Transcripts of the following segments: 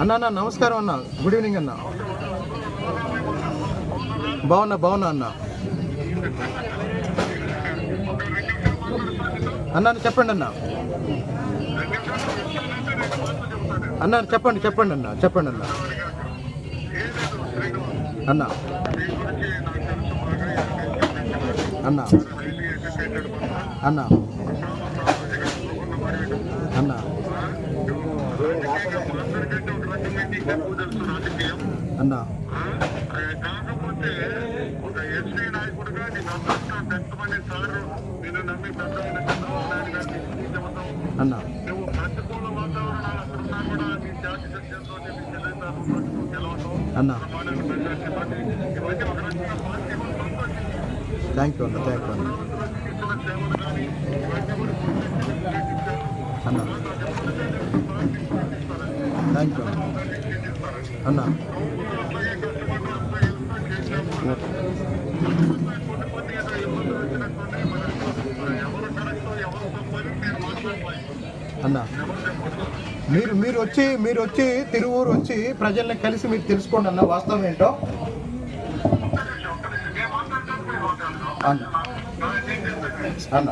అన్న అన్న నమస్కారం అన్న. గుడ్ ఈవినింగ్ అన్న. బాగున్నా బాగున్నా అన్న. అన్న చెప్పండి అన్న అన్న చెప్పండి చెప్పండి అన్న చెప్పండి అన్న. అన్న. అన్న. అన్న. అన్న. అన్న. కాకపోతే ఒక ఎస్సీ నాయకుడిగా నీకు అందరితో పెద్దమని సార్ నేను నమ్మి పెద్దమైన చంద్రబాబు నాయుడు గారిని చెబుతాం అన్న. నువ్వు ప్రతికూల వాతావరణాలు అక్కడ ఉన్నా కూడా నీ జాతి సత్యంతో నీ నువ్వు గెలవటం అన్న. ఇవన్నీ ఒక రకంగా పార్టీ థ్యాంక్ యూ అన్న థ్యాంక్ యూ అన్న. అన్న. థ్యాంక్ యూ అన్న. అన్న. అన్న. మీరు మీరు వచ్చి మీరు వచ్చి తిరువూరు వచ్చి ప్రజల్ని కలిసి మీరు తెలుసుకోండి అన్న వాస్తవం ఏంటో? అన్న. అన్న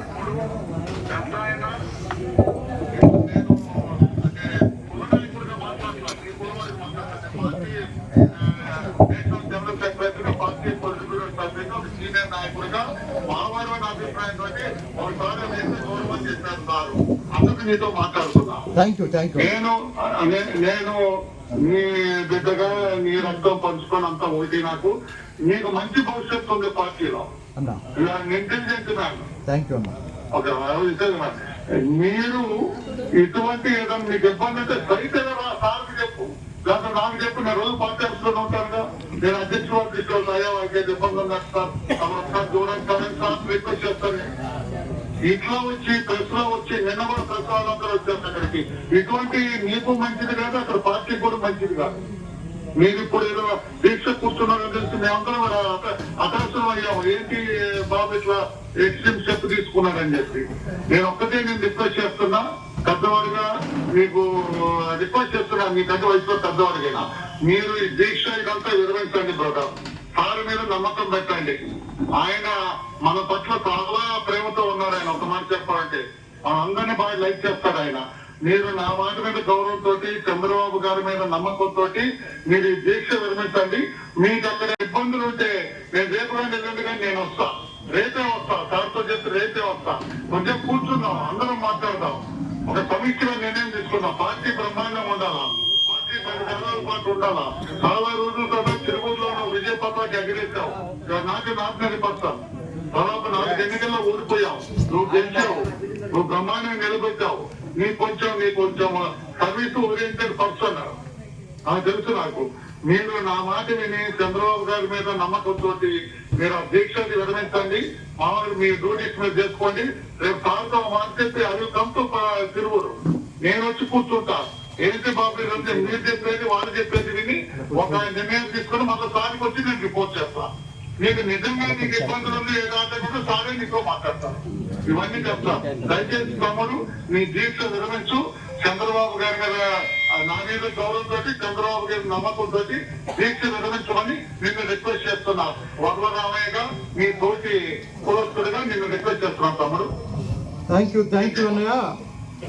పార్టీ పొలిటికల్ సభ్యులు సీనియర్ నాయకుడిగా మానవారి అభిప్రాయంతో ఒకసారి నేను గౌరవం చేశారు సార్ అందుకు నీతో మాట్లాడుతున్నా. థ్యాంక్ యూ థ్యాంక్ యూ నేను నేను నీ బిడ్డగా నీ రక్తం పంచుకొని అంత ఒకటి నాకు. నీకు మంచి భవిష్యత్తు ఉంది పార్టీలో. ఇంటెలిజెంట్ విషయం మీరు ఇటువంటి ఏదైనా మీకు ఇబ్బంది అంటే సైతే సార్కి చెప్పు. లేదా నాకు చెప్పు నేను రోజు పార్టీ ఆఫీస్లో ఉంటానుగా నేను అధ్యక్షుడు తీసుకెళ్తా అయ్యా వాళ్ళకి ఇబ్బంది ఉంది సార్? ఒకసారి దూరం సార్ రిక్వెస్ట్ చేస్తాను. ఇంట్లో వచ్చి ప్రెస్లో వచ్చి నిన్న కూడా ప్రెస్ వాళ్ళందరూ వచ్చారు అక్కడికి. ఇటువంటి మీకు మంచిది కాదు అక్కడ పార్టీ కూడా మంచిది కాదు. మీరు ఇప్పుడు ఏదో దీక్ష కూర్చున్నారని తెలిసి మేమందరం కూడా అతరసం అయ్యాము. ఏంటి బాబు ఇట్లా ఎక్స్ట్రీమ్ స్టెప్ తీసుకున్నారని చెప్పి. నేను ఒక్కటే నేను రిక్వెస్ట్ చేస్తున్నా పెద్దవాడిగా మీకు రిక్వెస్ట్ చేస్తున్నా మీ పెద్ద వయసులో పెద్దవాడిగా మీరు ఈ దీక్ష ఇదంతా విరమించండి బ్రదర్. సార్ మీద నమ్మకం పెట్టండి. ఆయన మన పట్ల చాలా ప్రేమతో ఉన్నారు ఆయన. ఒక మాట చెప్పాలంటే మనందరినీ బాగా లైక్ చేస్తారు ఆయన. మీరు నా మాట మీద గౌరవంతో చంద్రబాబు గారి మీద నమ్మకంతో మీరు దీక్ష విరమించండి మీకు అక్కడ ఇబ్బందులు ఉంటే నేను రేపు కానీ నేను వస్తా. రేపే వస్తా. సార్తో చెప్పి రేపే వస్తా. కొంచెం కూర్చుందాం. అందరం మాట్లాడదాం. ఒక సమీక్షలో నిర్ణయం తీసుకుందాం. పార్టీ బ్రహ్మాండంగా ఉండాలా? పార్టీ పది పాటు ఉండాలా? చాలా రోజుల తర్వాత తిరుపతిలో విజయ పతాకి నాకు నాశనం పడతాం దాదాపు నాలుగు ఎన్నికల్లో ఓడిపోయావు. నువ్వు గెలిచావు. నువ్వు బ్రహ్మాండంగా నిలబెట్టావు. నీ కొంచెం నీ కొంచెం సర్వీస్ ఓరియంటెడ్ పర్సన్ నాకు తెలుసు నాకు. మీరు నా మాట విని చంద్రబాబు గారి మీద నమ్మకంతో మీరు ఆ దీక్షని విరమించండి. మామూలు మీ డ్యూటీస్ మీద చేసుకోండి. రేపు సార్తో మార్చేసి అవి అది కంపు తిరుగురు నేను వచ్చి కూర్చుంటా. ఏంటి బాబు మీరు చెప్పేది వాళ్ళు చెప్పేది విని ఒక నిర్ణయం తీసుకుని మళ్ళీ సార్కి వచ్చి నేను రిపోర్ట్ చేస్తా. నీకు నిజంగా నీకు ఇబ్బందులు ఉంది ఏదంటే కూడా సారే నీతో మాట్లాడతాను ఇవన్నీ చెప్తా. దయచేసి తమ్ముడు నీ దీక్ష విరమించు. చంద్రబాబు గారి మీద నా మీద గౌరవంతో చంద్రబాబు గారి నమ్మకంతో దీక్ష విరమించమని నిన్ను రిక్వెస్ట్ చేస్తున్నా. వరవరామయ్యగా నీ తోటి కులస్తుడిగా నిన్ను రిక్వెస్ట్ చేస్తున్నాను తమ్ముడు. థ్యాంక్ యూ థ్యాంక్ యూ అన్నయ్య.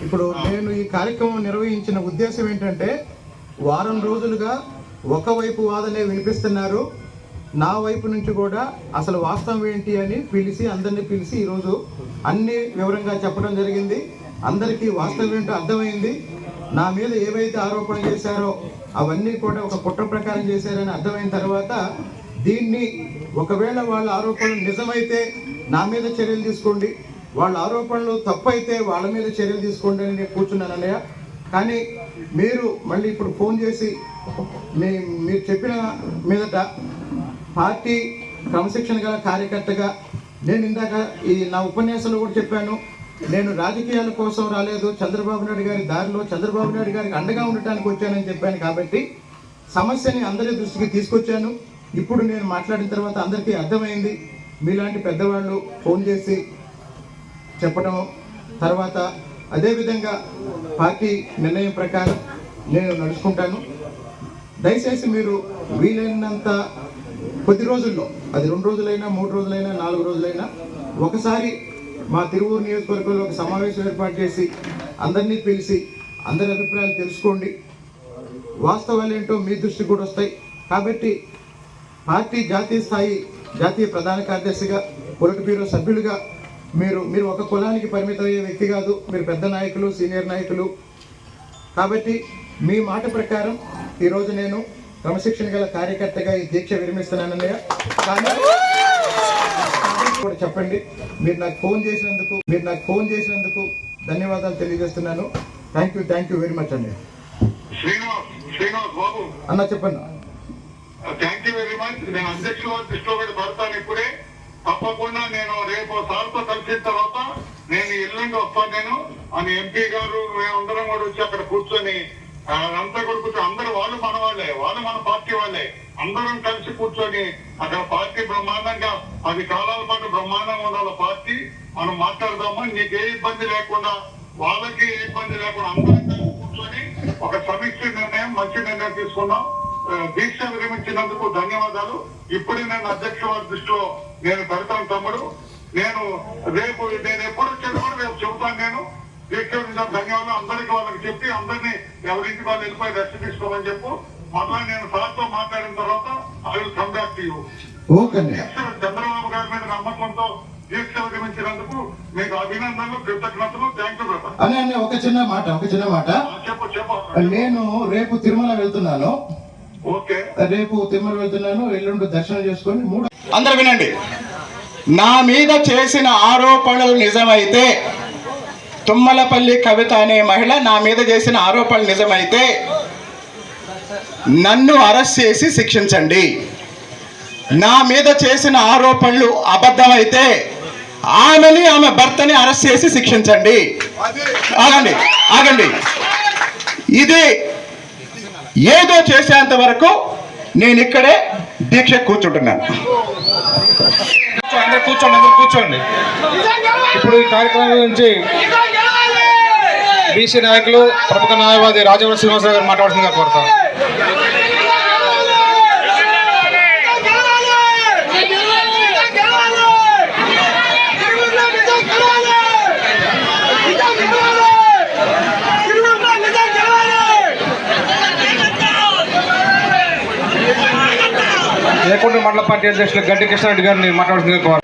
ఇప్పుడు నేను ఈ కార్యక్రమం నిర్వహించిన ఉద్దేశం ఏంటంటే వారం రోజులుగా ఒకవైపు వాదనే వినిపిస్తున్నారు నా వైపు నుంచి కూడా అసలు వాస్తవం ఏంటి అని పిలిచి అందరినీ పిలిచి ఈరోజు అన్ని వివరంగా చెప్పడం జరిగింది. అందరికీ వాస్తవం ఏంటో అర్థమైంది. నా మీద ఏవైతే ఆరోపణ చేశారో అవన్నీ కూడా ఒక కుట్ర ప్రకారం చేశారని అర్థమైన తర్వాత దీన్ని ఒకవేళ వాళ్ళ ఆరోపణలు నిజమైతే నా మీద చర్యలు తీసుకోండి. వాళ్ళ ఆరోపణలు తప్పైతే వాళ్ళ మీద చర్యలు తీసుకోండి అని నేను కూర్చున్నాను అన్నయ్య. కానీ మీరు మళ్ళీ ఇప్పుడు ఫోన్ చేసి మీ మీరు చెప్పిన మీదట పార్టీ క్రమశిక్షణ గల కార్యకర్తగా నేను ఇందాక ఈ నా ఉపన్యాసంలో కూడా చెప్పాను. నేను రాజకీయాల కోసం రాలేదు. చంద్రబాబు నాయుడు గారి దారిలో చంద్రబాబు నాయుడు గారికి అండగా ఉండటానికి వచ్చానని చెప్పాను కాబట్టి సమస్యని అందరి దృష్టికి తీసుకొచ్చాను. ఇప్పుడు నేను మాట్లాడిన తర్వాత అందరికీ అర్థమైంది. మీలాంటి పెద్దవాళ్ళు ఫోన్ చేసి చెప్పడం తర్వాత అదేవిధంగా పార్టీ నిర్ణయం ప్రకారం నేను నడుచుకుంటాను. దయచేసి మీరు వీలైనంత కొద్ది రోజుల్లో అది రెండు రోజులైనా మూడు రోజులైనా నాలుగు రోజులైనా ఒకసారి మా తిరువూరు నియోజకవర్గంలో ఒక సమావేశం ఏర్పాటు చేసి అందరినీ పిలిచి అందరి అభిప్రాయాలు తెలుసుకోండి. వాస్తవాలు ఏంటో మీ దృష్టికి కూడా వస్తాయి. కాబట్టి పార్టీ జాతీయ స్థాయి జాతీయ ప్రధాన కార్యదర్శిగా పొలిట్ బ్యూరో సభ్యులుగా మీరు మీరు ఒక కులానికి పరిమితమయ్యే వ్యక్తి కాదు. మీరు పెద్ద నాయకులు సీనియర్ నాయకులు. కాబట్టి మీ మాట ప్రకారం ఈరోజు నేను క్రమశిక్షణ గల కార్యకర్తగా ఈ దీక్ష విరమిస్తున్నానన్నయ్య. కానీ కూడా చెప్పండి మీరు నాకు ఫోన్ చేసినందుకు మీరు నాకు ఫోన్ చేసినందుకు ధన్యవాదాలు తెలియజేస్తున్నాను. Thank you thank you very much అండి అన్న చెప్పండి. థ్యాంక్ యూ వెరీ మచ్ నేను అధ్యక్షుల వారి దృష్టిలో కూడా పడతాను ఇప్పుడే తప్పకుండా నేను రేపు సార్తో కలిసిన తర్వాత నేను ఎల్లుండి వస్తాను. నేను అని ఎంపీ గారు మేమందరం కూడా వచ్చి అక్కడ కూర్చొని అంతా కూడా కూర్చొని అందరూ వాళ్ళు మన వాళ్ళే వాళ్ళు మన పార్టీ వాళ్ళే. అందరం కలిసి కూర్చొని అక్కడ పార్టీ బ్రహ్మాండంగా పది కాలాల పాటు బ్రహ్మాండంగా ఉండాలి పార్టీ. మనం మాట్లాడదామా? నీకు ఏ ఇబ్బంది లేకుండా వాళ్ళకి ఏ ఇబ్బంది లేకుండా అందరం కలిసి కూర్చొని ఒక సమీక్ష నిర్ణయం మంచి నిర్ణయం తీసుకున్నాం. దీక్ష విరమించినందుకు ధన్యవాదాలు. ఇప్పుడే నేను అధ్యక్ష వారి దృష్టిలో నేను పెడతాను తమ్ముడు. నేను రేపు నేను ఎప్పుడు వచ్చేది కూడా రేపు చెబుతాను నేను. దీక్ష ధన్యవాదాలు. అందరికి వాళ్ళకి చెప్పి అందరినీ ఎవరింటికి వాళ్ళు వెళ్ళిపోయి రెస్ట్ తీసుకోమని చెప్పు. మళ్ళా నేను సార్తో మాట్లాడిన తర్వాత I will come back to you. Chandrababu గారి మీద నమ్మకంతో దీక్ష విరమించినందుకు మీకు అభినందనలు కృతజ్ఞతలు. థ్యాంక్ యూ బ్రదర్ అనే ఒక చిన్న మాట ఒక చిన్న మాట. చెప్పు చెప్పు. నేను రేపు తిరుమల వెళ్తున్నాను. రేపు తిరుమల వెళ్తున్నాను ఎల్లుండి దర్శనం చేసుకొని మూడు అందరు వినండి. నా మీద చేసిన ఆరోపణలు నిజమైతే తుమ్మలపల్లి కవిత అనే మహిళ నా మీద చేసిన ఆరోపణలు నిజమైతే నన్ను అరెస్ట్ చేసి శిక్షించండి. నా మీద చేసిన ఆరోపణలు అబద్ధమైతే ఆమెని ఆమె భర్తని అరెస్ట్ చేసి శిక్షించండి. ఆగండి ఆగండి. ఇది ఏదో చేసేంత వరకు నేను ఇక్కడే దీక్ష కూర్చుంటున్నాను. అందరు కూర్చోండి అందరూ కూర్చోండి. ఇప్పుడు ఈ కార్యక్రమం గురించి బీసీ నాయకులు ప్రముఖ న్యాయవాది రాజవర శ్రీనివాసరావు గారు మాట్లాడుతుందిగా కోరుతాం లేకుండా మండల పార్టీ అధ్యక్షులు గడ్డి కృష్ణారెడ్డి గారిని మాట్లాడుతుందిగా కోరుతాం